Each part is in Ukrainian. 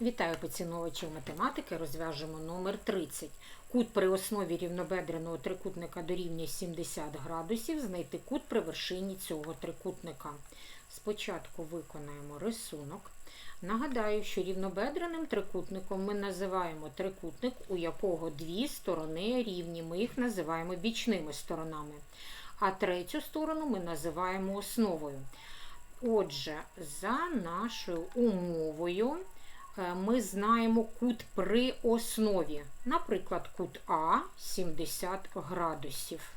Вітаю поціновувачів математики. Розв'яжемо номер 30. Кут при основі рівнобедреного трикутника дорівнює 70 градусів. Знайти кут при вершині цього трикутника. Спочатку виконаємо рисунок. Нагадаю, що рівнобедреним трикутником ми називаємо трикутник, у якого дві сторони рівні. Ми їх називаємо бічними сторонами. А третю сторону ми називаємо основою. Отже, за нашою умовою ми знаємо кут при основі. Наприклад, кут А 70 градусів.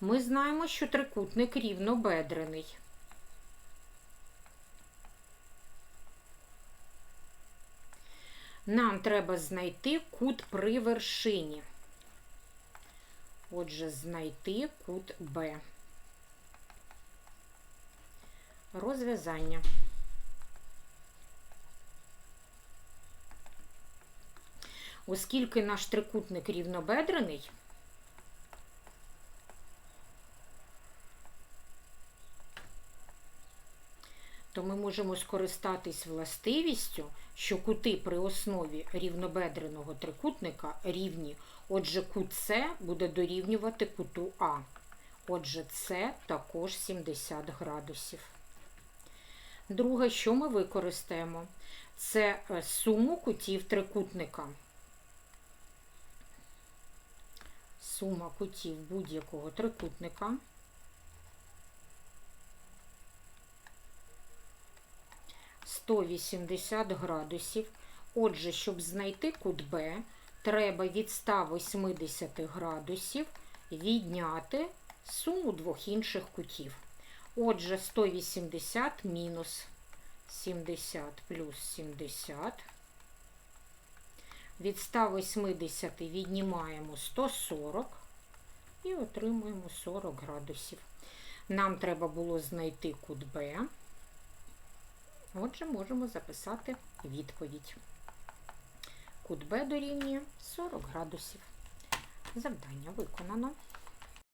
Ми знаємо, що трикутник рівнобедрений. Нам треба знайти кут при вершині. Отже, знайти кут Б. Розв'язання. Оскільки наш трикутник рівнобедрений, то ми можемо скористатись властивістю, що кути при основі рівнобедреного трикутника рівні. Отже, кут С буде дорівнювати куту А. Отже, це також 70 градусів. Друге, що ми використаємо, це е, суму кутів трикутника. Сума кутів будь-якого трикутника. Сто вісімдесят градусів. Отже, щоб знайти кут Б, треба від 180 градусів відняти суму двох інших кутів. Отже, 180 мінус 70 плюс 70. Від 180 віднімаємо 140 і отримуємо 40 градусів. Нам треба було знайти кут Б. Отже, можемо записати відповідь. Кут Б дорівнює 40 градусів. Завдання виконано.